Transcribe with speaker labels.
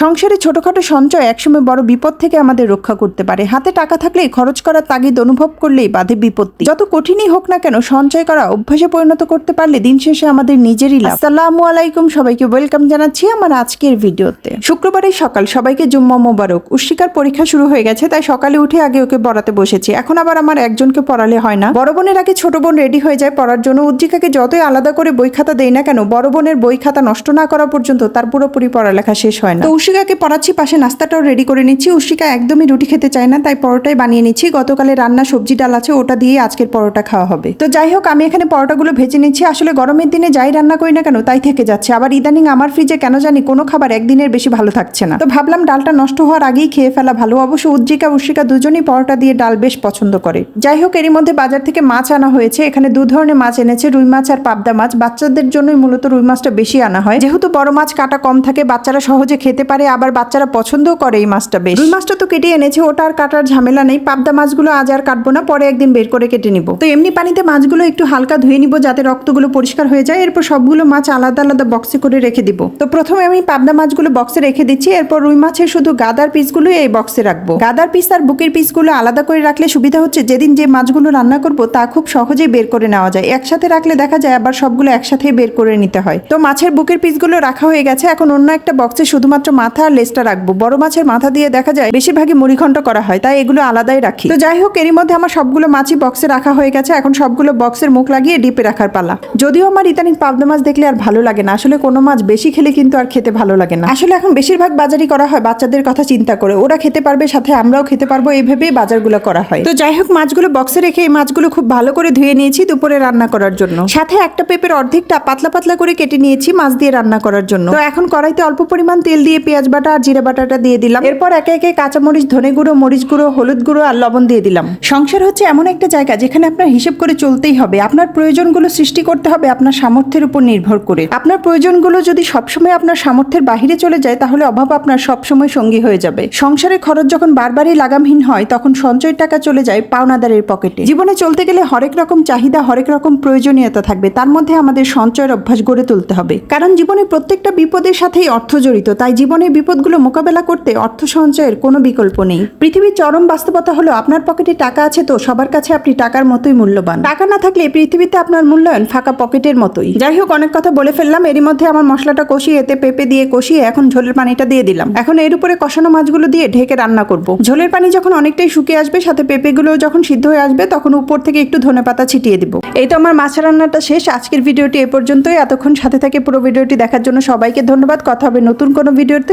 Speaker 1: সংসারে ছোটখাটো সঞ্চয় একসময় বড় বিপদ থেকে আমাদের রক্ষা করতে পারে। হাতে টাকা থাকলেই খরচ করার তাগিদ অনুভব করলেই বাধে বিপত্তি। যত কঠিনই হোক না কেন সঞ্চয় করা অভ্যাসে পরিণত করতে পারলে দিন শেষে আমাদের নিজেরই লাভ। আসসালামু আলাইকুম সবাইকে ওয়েলকাম জানাচ্ছি আমার আজকের ভিডিওতে। শুক্রবারের সকাল সবাইকে জুম্মা মোবারক। উশিকার পরীক্ষা শুরু হয়ে গেছে, তাই সকালে উঠে আগে ওকে পড়াতে বসেছি। এখন আবার আমার একজনকে পড়ালে হয় না। বড় বোনের আগে ছোট বোন রেডি হয়ে যায় পড়ার জন্য। উজ্জিকাকে যতই আলাদা করে বই খাতা দেই না কেন, বড় বোনের বই খাতা নষ্ট না করা পর্যন্ত তার পুরোপুরি পড়ালেখা শেষ হয় না। উশিকাকে পড়াচ্ছি পাশে নাস্তাটাও রেডি করে নিচ্ছি। উশিকা একদমই রুটি খেতে চায় না, তাই পরোটাই বানিয়ে নিচ্ছি। গতকালে রান্না সবজি ডাল আছে, ওটা দিয়ে আজকের পরোটা খাওয়া হবে। তো যাই হোক, আমি এখানে পরোটাগুলো ভেজে নিচ্ছি। আসলে গরমের দিনে যাই রান্না করি না কেন, তাই থেকে যাচ্ছে। আবার ইদানিং আমার ফ্রিজে কেন জানি কোনো খাবার একদিনের বেশি ভালো থাকছে না। তো ভাবলাম ডালটা নষ্ট হওয়ার আগেই খেয়ে ফেলা ভালো। অবশ্য উজ্জিকা, উশিকা দুজনই পরোটা দিয়ে ডাল বেশ পছন্দ করে। যাই হোক, এরই মধ্যে বাজার থেকে মাছ আনা হয়েছে। এখানে দু ধরনের মাছ এনেছে, রুই মাছ আর পাবদা মাছ। বাচ্চাদের জন্যই মূলত রুই মাছটা বেশি আনা হয়। যেহেতু বড় মাছ কাটা কম থাকে, বাচ্চারা সহজে খেতে পারে আবার বাচ্চারা পছন্দও করে এই মাছটা বেশ। রুই মাছটা তো কেটে এনেছে, ওটা আর কাটার ঝামেলা নেই। পাবদা মাছগুলো আজ আর কাটবো না, পরে একদিন বের করে কেটে নিব। তো এমনি পানিতে মাছগুলো একটু হালকা ধুয়ে নিব, যাতে রক্তগুলো পরিষ্কার হয়ে যায়। এরপর সবগুলো মাছ আলাদা আলাদা বক্সে করে রেখে দিব। তো প্রথমে আমি পাবদা মাছগুলো বক্সে রেখে দিচ্ছি, এরপর রুই মাছের শুধু গাদার পিসগুলো এই বক্সে রাখব। গাদার পিস আর বুকের পিসগুলো আলাদা করে রাখলে সুবিধা হচ্ছে, যেদিন যে মাছগুলো রান্না করব, তা খুব সহজেই বের করে নেওয়া যায়। একসাথে রাখলে দেখা যায় আবার সবগুলো একসাথেই বের করে নিতে হয়। তো মাছের বুকের পিসগুলো রাখা হয়ে গেছে, এখন অন্য একটা বক্সে শুধুমাত্র মাথা আর লেজটা রাখব। বড় মাছের মাথা দিয়ে দেখা যায় বেশিরভাগই মুড়িঘণ্ট করা হয়, তাই এগুলো আলাদাই রাখি। তো যাই হোক, এরই মধ্যে আমার সবগুলো মাছই বক্সে রাখা হয়ে গেছে। এখন সবগুলো বক্সের মুখ লাগিয়ে ডিপে রাখার পালা। যদিও আমার ইদানিং পাবদা মাছ দেখলে আর ভালো লাগে না। আসলে কোনো মাছ বেশি খেলে কিন্তু আর খেতে ভালো লাগে না। আসলে এখন বেশিরভাগ বাজারই করা হয় বাচ্চাদের কথা চিন্তা করে। ওরা খেতে পারবে, সাথে আমরাও খেতে পারব। এইভাবেই বাজারগুলো করা হয়। তো যাই হোক, মাছগুলো বক্সে রেখে এই মাছগুলো খুব ভালো করে ধুয়ে নিয়েছি দুপুরে রান্না করার জন্য। সাথে একটা পেঁপের অর্ধেকটা পাতলা পাতলা করে কেটে নিয়েছি মাছ দিয়ে রান্না করার জন্য। তো এখন কড়াইতে অল্প পরিমাণ তেল দিয়ে পেঁয়াজ বাটা আর জিরে বাটাটা দিয়ে দিলাম। এরপর একে একে কাঁচামরিচ, ধনে গুঁড়ো, মরিচ গুঁড়ো, হলুদ গুঁড়ো আর লবণ দিয়ে দিলাম। সংসার হচ্ছে এমন একটা জায়গা যেখানে আপনার হিসেব করে চলতেই হবে। আপনার প্রয়োজনগুলো সৃষ্টি করতে হবে আপনার সামর্থ্যের উপর নির্ভর করে। আপনার প্রয়োজনগুলো যদি সবসময় আপনার সামর্থ্যের বাহিরে চলে যায়, তাহলে অভাব আপনার সবসময় সঙ্গী হয়ে যাবে। সংসারের খরচ যখন বারবারই লাগামহীন হয়, তখন সঞ্চয় টাকা চলে যায় পাওনাদারের পকেটে। জীবনে চলতে গেলে হরেক রকম চাহিদা, হরেক রকম প্রয়োজনীয়তা থাকবে। তার মধ্যে আমাদের সঞ্চয়ের অভ্যাস গড়ে তুলতে হবে। কারণ জীবনে প্রত্যেকটা বিপদের সাথেই অর্থ জড়িত, তাই জীবনের বিপদগুলো মোকাবেলা করতে অর্থ সঞ্চয়ের কোনো বিকল্প নেই। পৃথিবীর চরম বাস্তবতা হলো আপনার পকেটে টাকা আছে তো সবার কাছে আপনি টাকার মতোই মূল্যবান। টাকা না থাকলে পৃথিবীতে আপনার মূল্যায়ন ফাঁকা পকেটের মতোই। যাই হোক, অনেক কথা বলে ফেললাম। এরই মধ্যে আমার মশলাটা কষিয়ে, এতে পেঁপে দিয়ে কষিয়ে এখন ঝোলের পানিটা দিয়ে দিলাম। এখন এর উপরে কষানো মাছগুলো দিয়ে ঢেকে রান্না করব। ঝোলের পানি যখন অনেকটাই শুকিয়ে আসবে, সাথে পেঁপেগুলো যখন সিদ্ধ হয়ে আসবে, তখন উপর থেকে একটু ধনে পাতা ছিটিয়ে দিব। এই তো আমার মাছ রান্নাটা শেষ। আজকের ভিডিওটি এ পর্যন্তই। এতক্ষণ সাথে থেকে পুরো ভিডিওটি দেখার জন্য সবাইকে ধন্যবাদ। কথা হবে নতুন কোনো ভিডিওতে।